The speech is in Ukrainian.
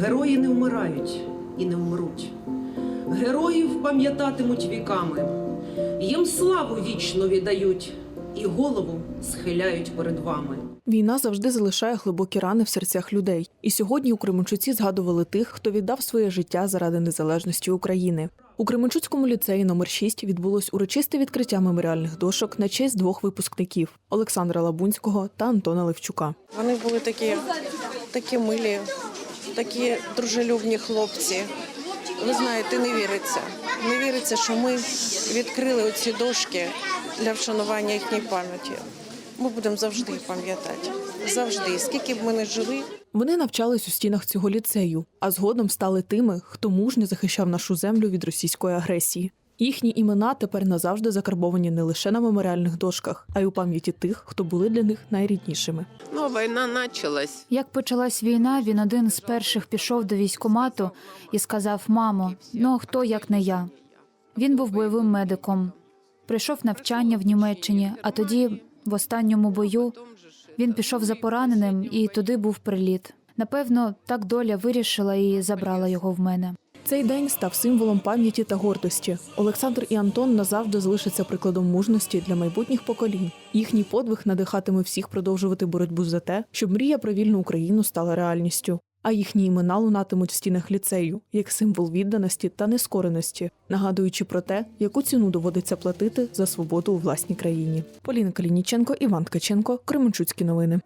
Герої не вмирають і не вмруть. Героїв пам'ятатимуть віками, їм славу вічно віддають і голову схиляють перед вами. Війна завжди залишає глибокі рани в серцях людей. І сьогодні у Кременчуці згадували тих, хто віддав своє життя заради незалежності України. У Кременчуцькому ліцеї номер 6 відбулось урочисте відкриття меморіальних дошок на честь двох випускників Олександра Лабунського та Антона Левчука. Вони були такі, такі милі, такі дружелюбні хлопці. Ви знаєте, не віриться. Не віриться, що ми відкрили оці дошки для вшанування їхньої пам'яті. Ми будемо завжди їх пам'ятати. Завжди. Скільки б ми не жили, Вони навчались у стінах цього ліцею, а згодом стали тими, хто мужньо захищав нашу землю від російської агресії. Їхні імена тепер назавжди закарбовані не лише на меморіальних дошках, а й у пам'яті тих, хто були для них найріднішими. Ну, война началась. Як почалась війна, він один з перших пішов до військкомату і сказав: Мамо, ну хто як не я? Він був бойовим медиком. Прийшов навчання в Німеччині, а тоді, в останньому бою, він пішов за пораненим, і туди був приліт. Напевно, так доля вирішила і забрала його в мене. Цей день став символом пам'яті та гордості. Олександр і Антон назавжди залишаться прикладом мужності для майбутніх поколінь. Їхній подвиг надихатиме всіх продовжувати боротьбу за те, щоб мрія про вільну Україну стала реальністю. А їхні імена лунатимуть в стінах ліцею як символ відданості та нескореності, нагадуючи про те, яку ціну доводиться платити за свободу у власній країні. Поліна Калініченко, Іван Ткаченко, Кременчуцькі новини.